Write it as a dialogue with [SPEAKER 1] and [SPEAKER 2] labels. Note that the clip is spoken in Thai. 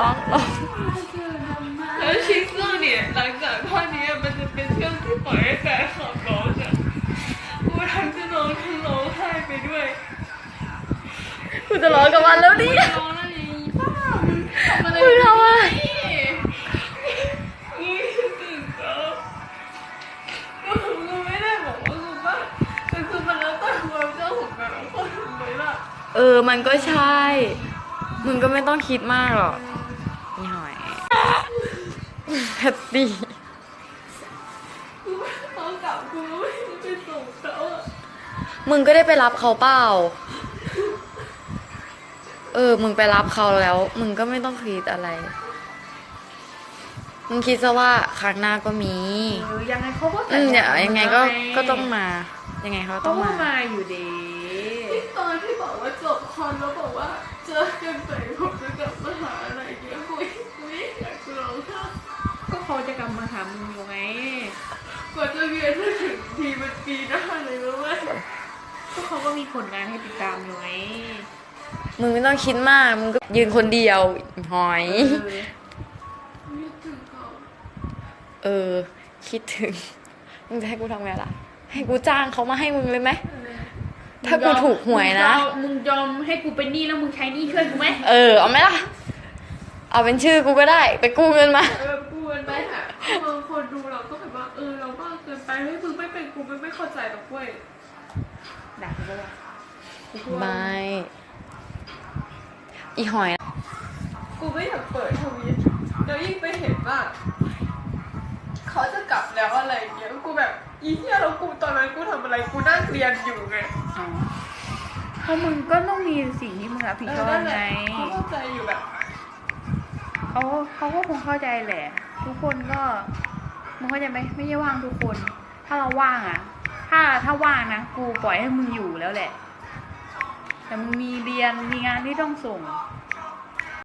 [SPEAKER 1] ร้องร้อง
[SPEAKER 2] แล้วชิคเกอร์เนี่ยหลังจากท่อนนี้มันจะเป็นช่วงที่ปล่อยให้แฟนขับร้องอะกูทั้งจะร้องทั้งร้องไห้ไปด้วย
[SPEAKER 1] กูจะร้องกับมันแล้วเนี่ย
[SPEAKER 2] ร้องแล้วนี่ป้ามึงทำอะไร
[SPEAKER 1] มึงทำอะไร
[SPEAKER 2] มึงตื่นเต้นก็คือกูไม่ได้บอกว่ากูบ้าแต่คือมันแล้วแต่ความเจ้าของแต่ละคนเลยล่ะ
[SPEAKER 1] เออ มันก็ใช่ มึงก็ไม่ต้องคิดมากหรอกนี่หอยแพตตี้
[SPEAKER 2] กูไม่เอากลับกูไม่ไปส่งเขาอะ
[SPEAKER 1] มึงก็ได้ไปรับเขาเปล่า เออ มึงไปรับเขาแล้ว มึงก็ไม่ต้องคิดอะไร มึงคิดซะว่าครั้งหน้าก็มี
[SPEAKER 3] เออยังไงเขาก็
[SPEAKER 1] อืมเดี๋ยวยังไงก็
[SPEAKER 3] แล้ว
[SPEAKER 1] ก็ต้องมา ยังไงเขา
[SPEAKER 3] เขา
[SPEAKER 1] ต้อง
[SPEAKER 3] ก็
[SPEAKER 1] มา
[SPEAKER 3] มาอยู่ดี
[SPEAKER 2] ตอนที่บอกว่าจบคอนแล้วบอกว่า เจอกันใส่ผมจะกลับมาหาอะไรเงี้ยกูกูไม่อยากร้องไห้
[SPEAKER 3] ก็เขาจะกลับมาหามึงอยู่ไง
[SPEAKER 2] กว่าจะเวียนมาถึงทีมันปีหน้าเลยรู้ไหม
[SPEAKER 3] ก็เขาก็มีผลงานให้ติดตามอยู่ไง
[SPEAKER 1] มึงไม่ต้องคิดมาก มึงก็ยืนคนเดียวหอย
[SPEAKER 3] เออ
[SPEAKER 2] นึกถึงเขา
[SPEAKER 1] เออ คิดถึง มึงจะให้กูทำไงล่ะ ให้กูจ้างเขามาให้มึงเลยไหม ถ้ากูถูกหวยนะ
[SPEAKER 3] มึงยอมให้กูเป็นหนี้แล้วมึงใช้หนี้ช่วยกูไหม
[SPEAKER 1] เออ เอาไหมล่ะ เอาเป็นชื่อกูก็ได้ ไปกู้เงินมา
[SPEAKER 2] เออกูมันไปหาบางคนดูเราก็แบบว่า เออ เราบ้าเกินไปเฮ้ยมึงไม่เป็นกูไม่ไม่เข้าใจหรอกเว้ย
[SPEAKER 3] ด่ากูก็ว่า
[SPEAKER 1] ไม่อีหอย
[SPEAKER 2] กูไม่อยากเปิดทวิตแล้วยิ่งไปเห็นว่าเขาจะกลับแล้วอะไรเงี้ยกูแบบ อีเหี้ยแล้วกูตอนนั้นกูทำอะไรกูนั่งเรียนอยู่ไง
[SPEAKER 3] อ๋อเพราะมึงก็ต้องมีสิ่งที่มึงรับผิดชอบ
[SPEAKER 2] นั่นแห
[SPEAKER 3] ไง
[SPEAKER 2] ละเขาเข้าใจอยู่แบบ
[SPEAKER 3] เขาเขาก็คงเข้าใจแหละ ทุกคนก็มึงเข้าใจไหมไม่ใช่ว่างทุกคน ถ้าเราว่างอะถ้าถ้าว่างนะกูปล่อยให้มึงอยู่แล้วแหละ แต่มึงมีเรียนมีงานที่ต้องส่ง